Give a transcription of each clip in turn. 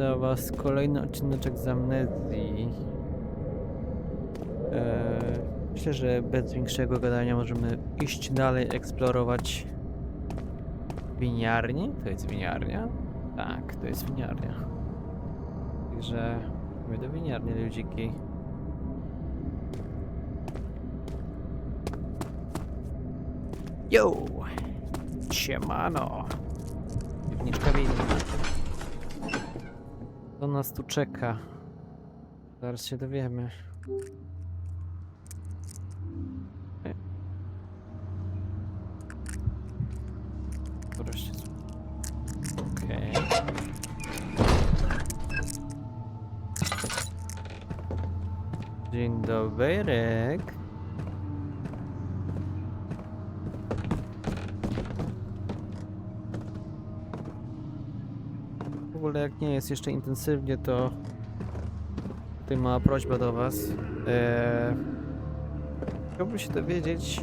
do Was kolejny odcineczek z Amnezji. Eee, myślę, że bez większego gadania możemy iść dalej, eksplorować winiarnię. To jest winiarnia? Tak, to jest winiarnia. Także my do winiarni, ludziki. Yo! Siemano! Piwniczka winna. Co nas tu czeka? Zaraz się dowiemy. Wreszcie. Okej. Dzień dobry. Ogóle jak nie jest jeszcze intensywnie, to tutaj mała prośba do Was. Eee, chciałbym się dowiedzieć,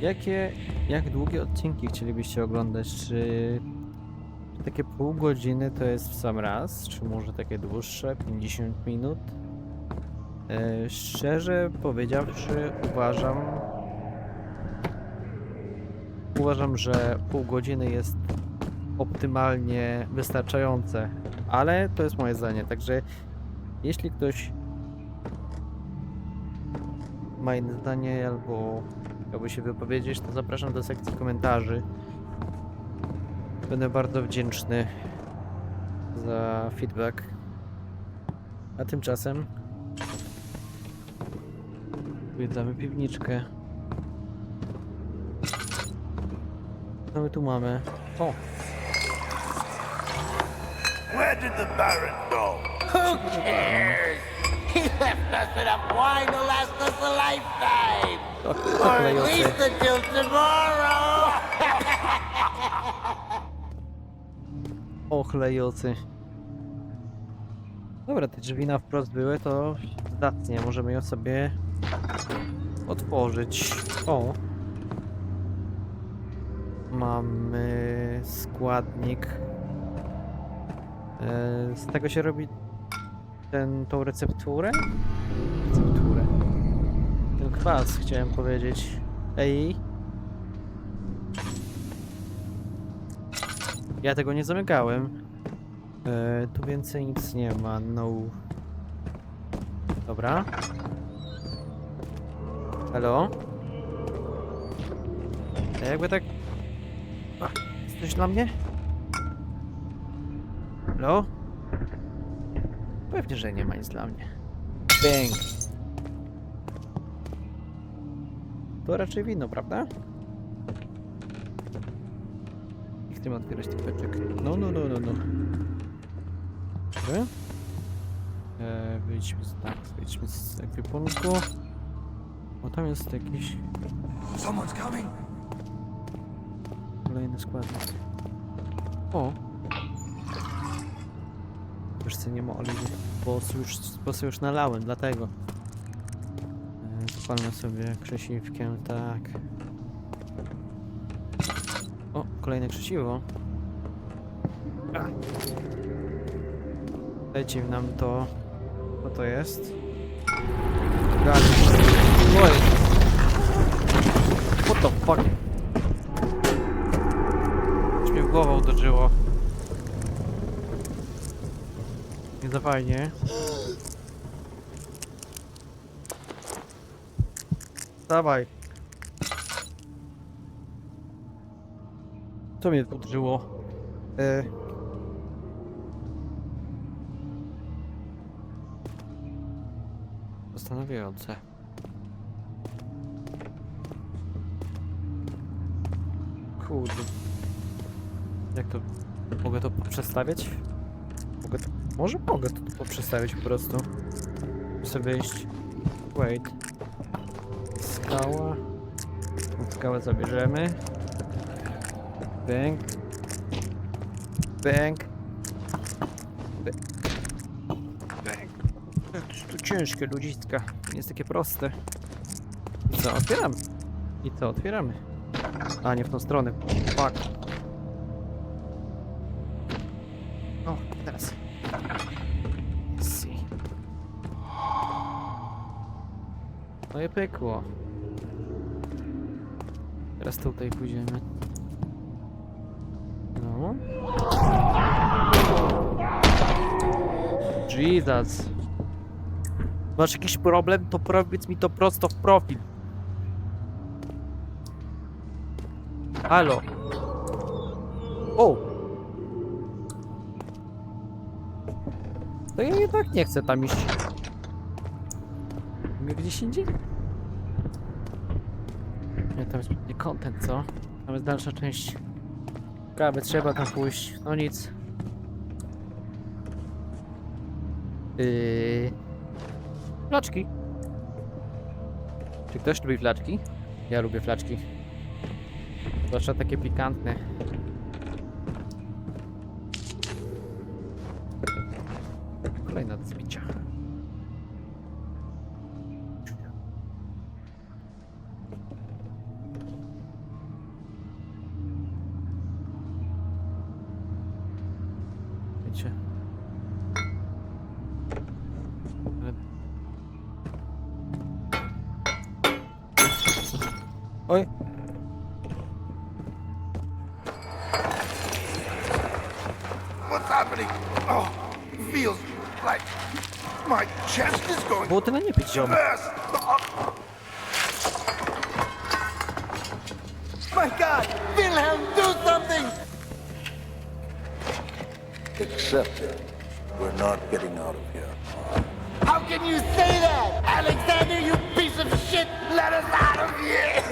jakie, jak długie odcinki chcielibyście oglądać? Czy takie pół godziny to jest w sam raz? Czy może takie dłuższe, 50 minut? Eee, szczerze powiedziawszy, uważam, uważam, że pół godziny jest optymalnie wystarczające, ale to jest moje zdanie, także jeśli ktoś ma inne zdanie albo chciałby się wypowiedzieć, to zapraszam do sekcji komentarzy. Będę bardzo wdzięczny za feedback. A tymczasem zwiedzamy piwniczkę. Co my tu mamy? O, Where did the Baron go? Who cares? He left us enough wine to last us a lifetime. o, Or at least until tomorrow. Ochlejocy. Dobra, te drzwi na wprost były, to zdatnie. Możemy je sobie otworzyć. O! Mamy składnik. E, Z tego się robi ten, tą recepturę? Recepturę. Ten kwas, chciałem powiedzieć. Ej! Ja tego nie zamykałem. E, tu więcej nic nie ma, no. Dobra. Halo? A jakby tak... A, jest coś dla mnie? Halo? Pewnie, że nie ma nic dla mnie. Bang. To raczej wino, prawda? Nie chcemy otwierać tych beczek. No, no, no, no, no. Dobra. E, wyjdźmy z, tak, wyjdźmy z ekwipunku. O, tam jest jakiś Someone's coming. kolejny składnik. O! Wiesz co, nie oliwy, bo sobie już, bo sobie już nalałem, dlatego. E, Zapalmy sobie krzesiwkiem, tak. O, kolejne krzesiwo. Dajcie nam to. Co to jest? Gali. Oj! What the fuck? Już mnie w głowę uderzyło. Nie za fajnie. Dawaj. Co mnie uderzyło? E... Zastanawiające. Kurde. Jak to... Mogę to poprzestawiać? Mogę to... Może mogę to poprzestawiać po prostu. Sobie iść... Wait. Skała. Skałę zabierzemy. Bang. Bang. Bang. To, ciężkie ludziska. Nie jest takie proste. I co, otwieramy. I co, otwieramy. A, nie w tą stronę. Fuck. O. pykło. Teraz tutaj pójdziemy. No. Jesus. Masz jakiś problem, to powiedz mi to prosto w profil. Halo. O! To ja jednak nie chcę tam iść. Gdzieś indziej? Tam jest nie content, co? Tam jest dalsza część. Kawy, trzeba tam pójść. No nic. Yy... Flaczki. Czy ktoś lubi flaczki? Ja lubię flaczki. Zwłaszcza takie pikantne. My chest is going Było tyle nie pić, ziom. Oh, My God! Wilhelm, do something! Accept it. We're not getting out of here. How can you say that? Alexander, you piece of shit! Let us out of here!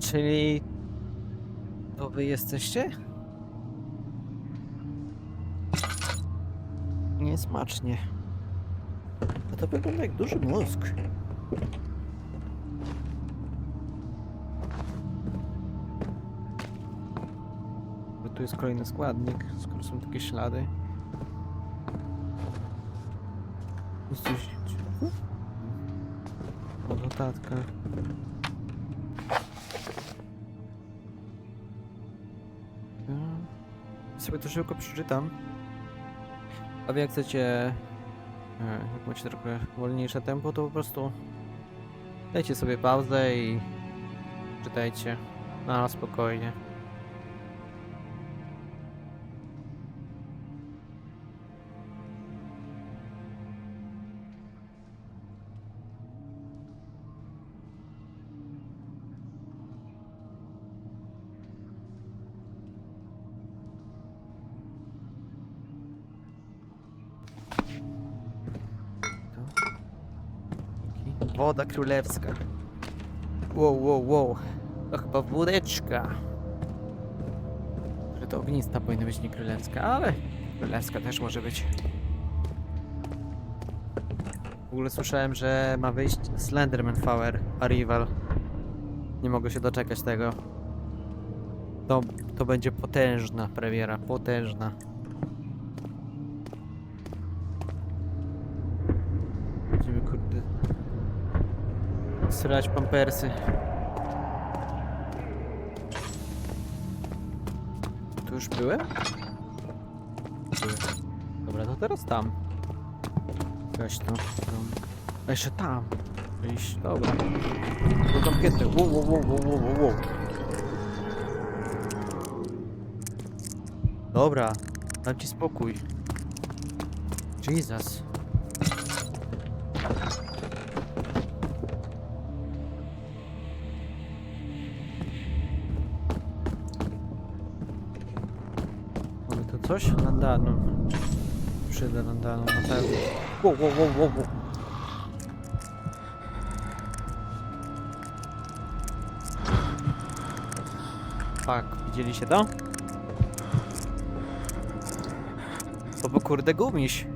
Czyli... To wy jesteście? Niesmacznie. A to wygląda jak duży mózg. Bo tu jest kolejny składnik, skoro są takie ślady. Jest coś... O, notatka. Sobie to szybko przeczytam. A wy jak chcecie, e, jak macie trochę wolniejsze tempo, to po prostu dajcie sobie pauzę i czytajcie na spokojnie. Woda królewska. Wow, wow, wow. To chyba wódeczka. Że to ognista powinna być nie królewska, ale królewska też może być. W ogóle słyszałem, że ma wyjść Slenderman Power Arrival. Nie mogę się doczekać tego. To, to będzie potężna premiera, potężna. Srać pampersy. Tu już byłem? Byłem. Dobra, to teraz tam. Weź to. tam. Jeszcze tam. Iść, dobra. Wow, wow, wow, wow, wow, wow, wow. Dobra, dam ci spokój. Jesus. Coś? Landanu. Przyda na pewno. Wow, wow, wow, wow, wow. Tak, widzieliście to? To był kurde gumiś.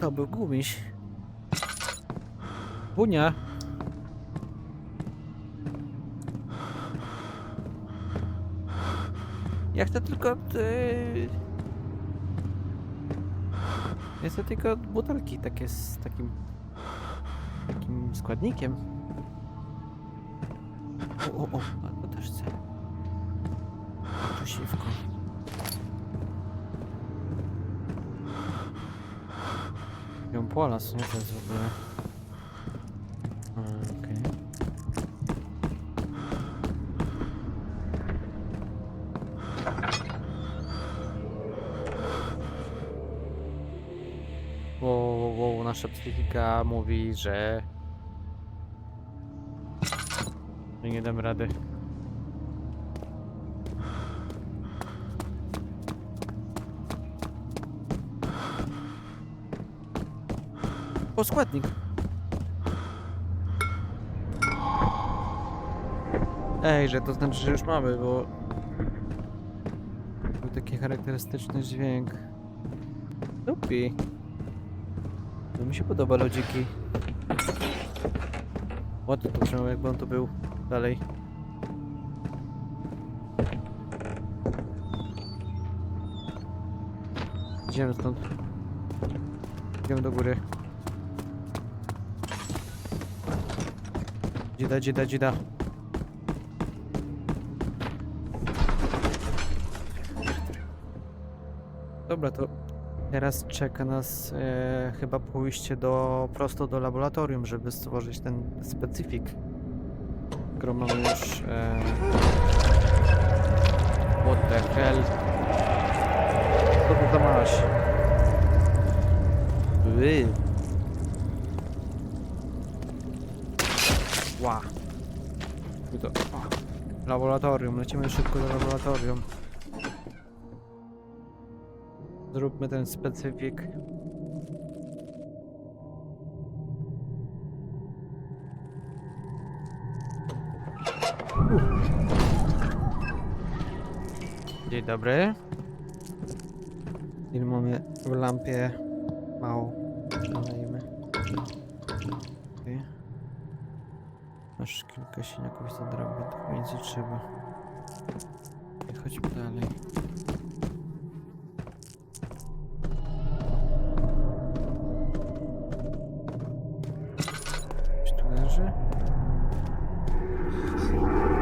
To był gumiś. Bunia. Ja chcę tylko... Yy... Ja chcę tylko butelki takie z takim... Takim składnikiem. O, o, o, a to też chcę. Tu. Ją polas, nie? To jest w ogóle... Wow, wow, nasza psychika mówi, że... że nie dam rady. O, składnik. Ej, że to znaczy, że już mamy, bo... Charakterystyczny dźwięk. Lupi. To mi się podoba, lodziki. Ładnie to jakby on to był dalej. Idziemy stąd. Idziemy do góry. Dzida, dzida, dzida. Dobra, to teraz czeka nas e, chyba pójście do, prosto do laboratorium, żeby stworzyć ten specyfik, którą mamy już... E... What the hell? Co to tam masz? Wy. Ła. O. Laboratorium, lecimy szybko do laboratorium. Zróbmy ten specyfik. Dzień dobry. Ile mamy w lampie? Mało. Nalejmy. Okay. Masz kilka siniaków za drogę, to więcej trzeba. I chodźmy dalej. Czy tu leży?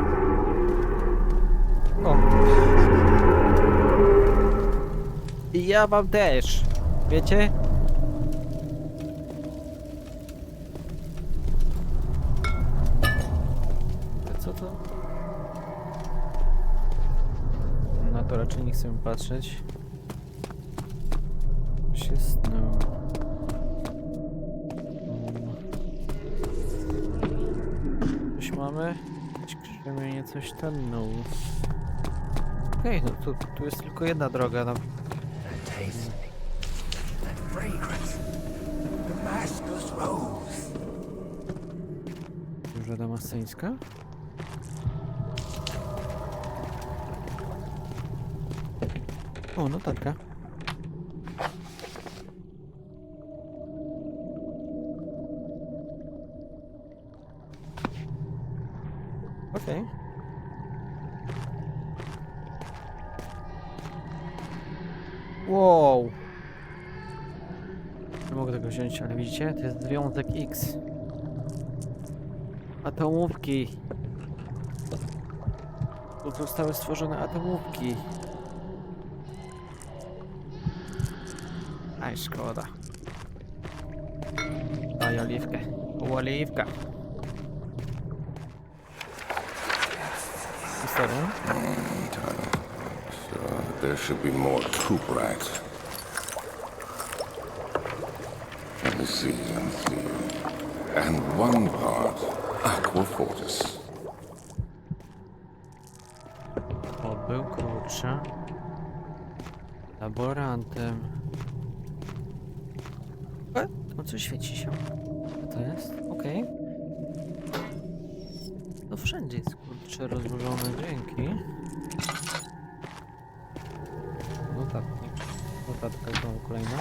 O! I ja mam też! Wiecie? Co to? Na to raczej nie chcę patrzeć. Coś tam, no. Okej, no tu, tu jest tylko jedna droga, no. Duża damasyńska? O, notatka. Okej. Wow. Nie mogę tego widzicie? To jest związek X. Atomówki. Tu zostały stworzone atomówki. Aj, szkoda. Daj oliwkę. Oliwka. Historia? There should be more troop rats. Me see. And one part aqua fortis. O, był kurczę. Laborantem. E, tam coś świeci się. Co to jest? Okej. No wszędzie jest kurczę rozłożone dźwięki. Notatnik. Notatka znowu kolejna.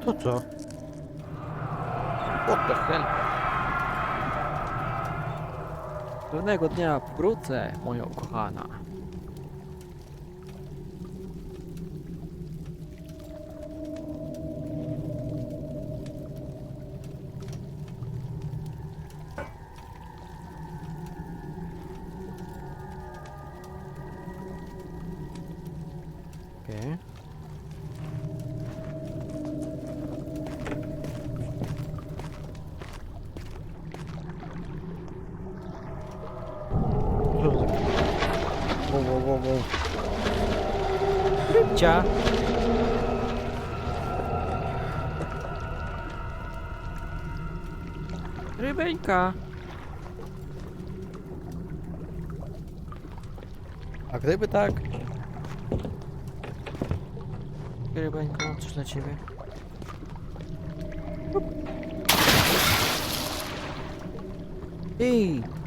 To co? What the hell? Pewnego dnia wrócę, moja ukochana. Rybcia. Rybeńka. A gdyby tak... Rybeńko, coś dla ciebie. Ej!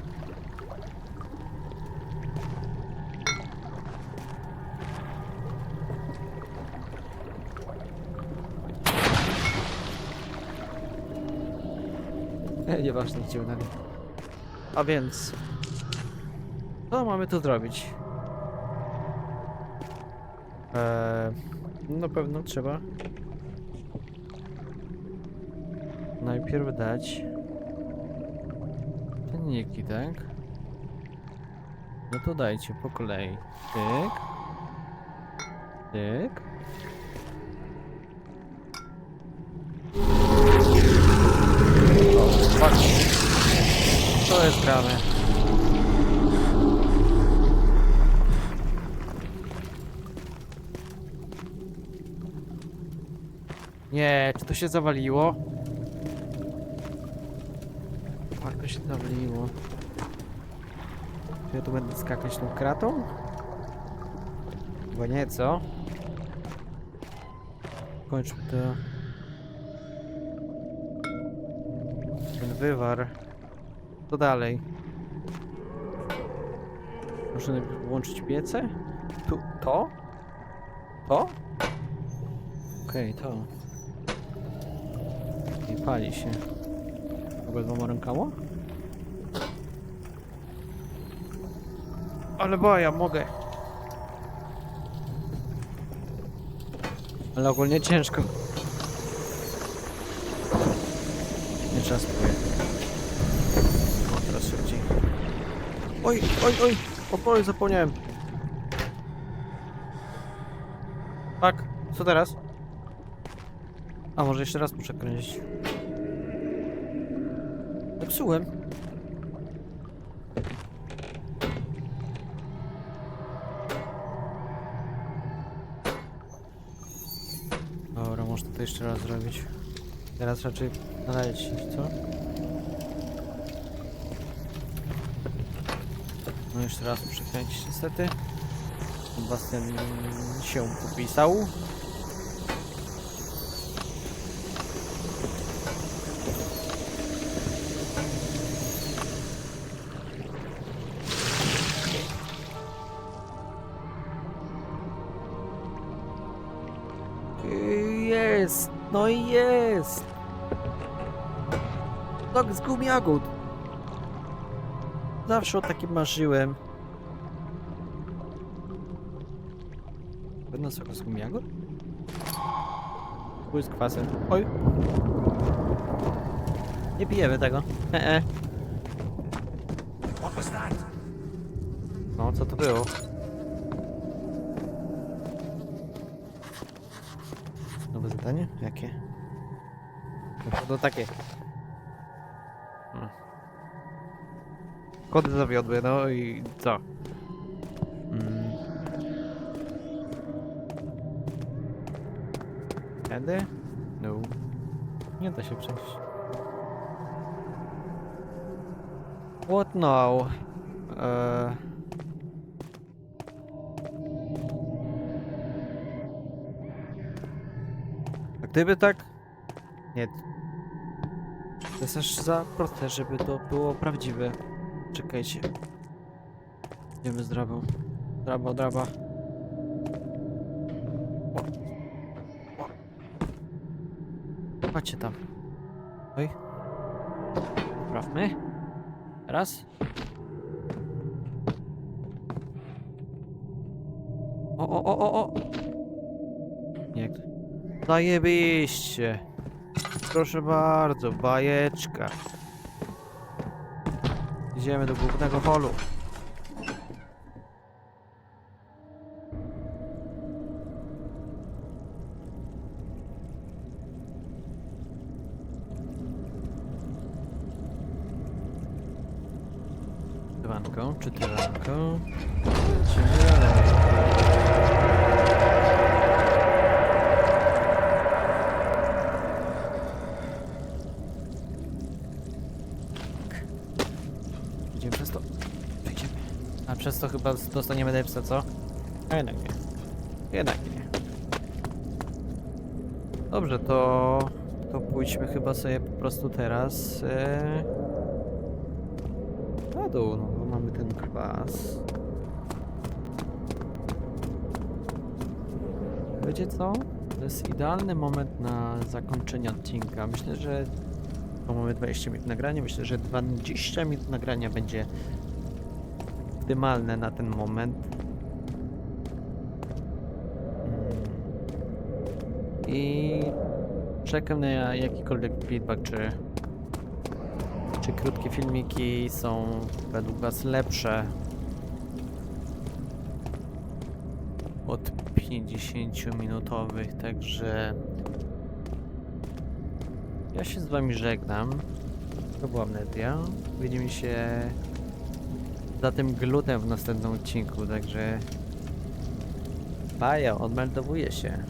Nieważne, gdzie udawi. A więc... Co mamy tu zrobić? Eee, na pewno trzeba najpierw dać czynniki, tak? No to dajcie po kolei. Tyk. Tyk. Jest grane. Nie, czy to się zawaliło? Tak, to się zawaliło. Czy ja tu będę skakać tą kratą? Chyba nie, co? Kończmy to. Ten wywar. Co dalej? Muszę najpierw włączyć piece? Tu, to? To? Okej, to. I pali się. Mogę dwoma rękoma? Ale boja, mogę. Ale ogólnie ciężko. Nie trzeba spróbuję. O, teraz szybciej. Oj, oj, oj! O, oj, zapomniałem. Tak, co teraz? A może jeszcze raz muszę kręcić. Zepsułem. Dobra, można to jeszcze raz zrobić. Teraz raczej nalecieć, co? No jeszcze raz muszę kręcić niestety. Bastian się popisał. Jest! No i jest! Tak, z gumiagód! Zawsze o takim marzyłem. Pewno sok z gumiagód? Pół z kwasem. Oj! Nie pijemy tego. E -e. No, co to było? Nowe zadanie? Jakie? No to takie. Kody zawiodły, no i co? Mm. Kiedy? No. Nie da się przejść. What now? Eee... A gdyby tak... Nie. To jest aż za proste, żeby to było prawdziwe. Czekajcie. Idziemy z drabą. Draba, draba. Macie tam. Oj. Poprawmy. Raz. O, o, o, o, o. Jak? Zajebiście. Proszę bardzo, bajeczka. Idziemy do głównego holu. Dywanką czy tyranką? Lecimy dalej. Przez to chyba dostaniemy depsa, co? A jednak nie. Jednak nie. Dobrze, to... To pójdźmy chyba sobie po prostu teraz... E... Na dół, no bo mamy ten kwas. Wiecie co? To jest idealny moment na zakończenie odcinka. Myślę, że bo mamy 20 minut nagrania. Myślę, że 20 minut nagrania będzie optymalne na ten moment. I czekam na jakikolwiek feedback, czy, czy krótkie filmiki są według Was lepsze od 50-minutowych, także ja się z Wami żegnam. To była Amnesia. Widzimy się za tym glutem w następnym odcinku, także... Baja, odmeldowuję się.